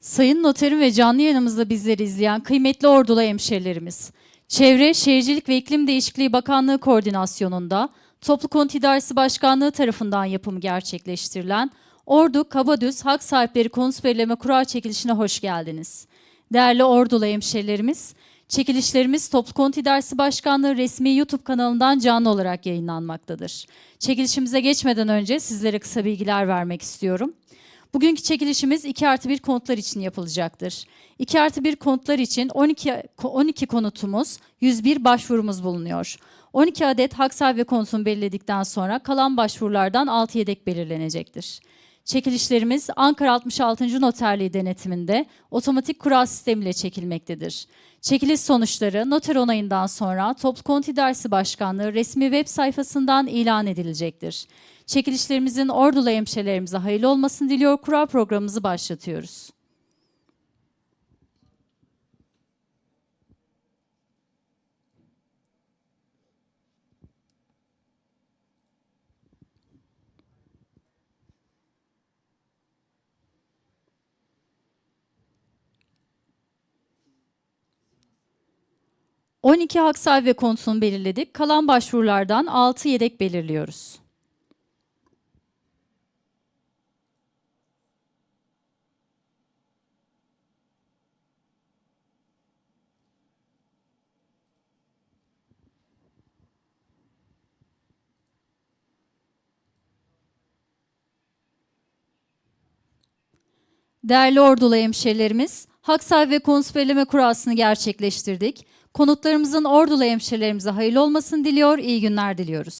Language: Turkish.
Sayın Noterim ve canlı yayınımızda bizleri izleyen kıymetli Ordulu hemşerilerimiz, Çevre, Şehircilik ve İklim Değişikliği Bakanlığı koordinasyonunda Toplu Konut İdaresi Başkanlığı tarafından yapımı gerçekleştirilen Ordu Kabadüz Hak Sahipleri Konut Belirleme Kura Çekilişine hoş geldiniz. Değerli Ordulu hemşerilerimiz, çekilişlerimiz Toplu Konut İdaresi Başkanlığı resmi YouTube kanalından canlı olarak yayınlanmaktadır. Çekilişimize geçmeden önce sizlere kısa bilgiler vermek istiyorum. Bugünkü çekilişimiz 2 artı 1 konutlar için yapılacaktır. 2 artı 1 konutlar için 12, 12 konutumuz, 101 başvurumuz bulunuyor. 12 adet hak sahibi konutunu belirledikten sonra kalan başvurulardan 6 yedek belirlenecektir. Çekilişlerimiz Ankara 66. Noterliği denetiminde otomatik kura sistemiyle çekilmektedir. Çekiliş sonuçları noter onayından sonra Toplu Konut İdaresi Başkanlığı resmi web sayfasından ilan edilecektir. Çekilişlerimizin ordulu hemşehrilerimize hayırlı olmasını diliyor. Kura programımızı başlatıyoruz. ...12 hak sahibi ve konutunu belirledik. Kalan başvurulardan 6 yedek belirliyoruz. Değerli ordulu hemşerilerimiz, hak sahibi ve konut kurasını gerçekleştirdik. Konutlarımızın ordulu hemşerilerimize hayırlı olmasını diliyor, iyi günler diliyoruz.